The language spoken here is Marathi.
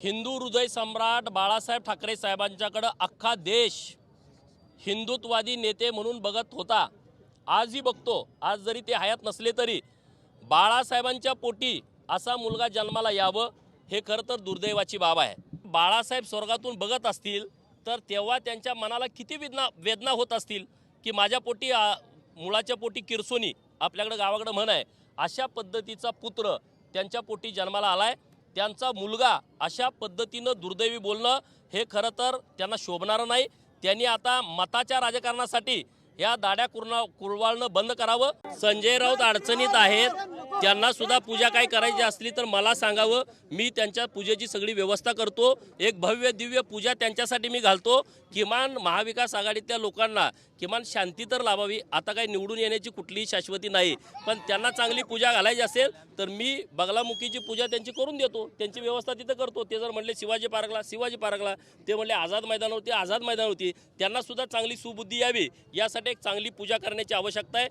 हिंदू हृदय सम्राट बाळासाहेब ठाकरे साहेबांच्याकडं अख्खा देश हिंदुत्वादी नेते म्हणून बघत होता. आजही बघतो. आज जरी ते हयात नसले तरी बाळासाहेबांच्या पोटी असा मुलगा जन्माला यावं हे खरं तर दुर्दैवाची बाब आहे. बाळासाहेब स्वर्गातून बघत असतील तर तेव्हा त्यांच्या मनाला किती वेदना वेदना होत असतील की माझ्या पोटी मुळाच्या पोटी किरसोनी आपल्याकडं गावाकडं म्हण आहे. अशा पद्धतीचा पुत्र त्यांच्या पोटी जन्माला आला आहे त्यांचा मुलगा अशा पद्धतीनं दुर्दैवी बोलणं हे खरं तर त्यांना शोभणारं नाही. त्यांनी आता मताच्या राजकारणासाठी या दाड्या कुरणा कुरवाळणं बंद करावं. संजय राऊत अडचणीत आहेत. त्यांना सुद्धा पूजा काय करायची असली तर मला सांगावं. मी त्यांच्या पूजेची सगळी व्यवस्था करतो. एक भव्य दिव्य पूजा त्यांच्यासाठी मी घालतो. किमान महाविकास आघाडीतल्या लोकांना किमान शांती तर लाभावी. आता काही निवडून येण्याची कुठलीही शाश्वती नाही. पण त्यांना चांगली पूजा घालायची असेल तर मी बगलामुखीची पूजा त्यांची करून देतो. त्यांची व्यवस्था तिथं करतो. ते जर म्हणले शिवाजी पार्कला शिवाजी पार्कला. ते म्हणले आझाद मैदान होती आझाद मैदान होती त्यांना सुद्धा चांगली सुबुद्धी यावी. यासाठी एक चांगली पूजा करण्याची आवश्यकता आहे.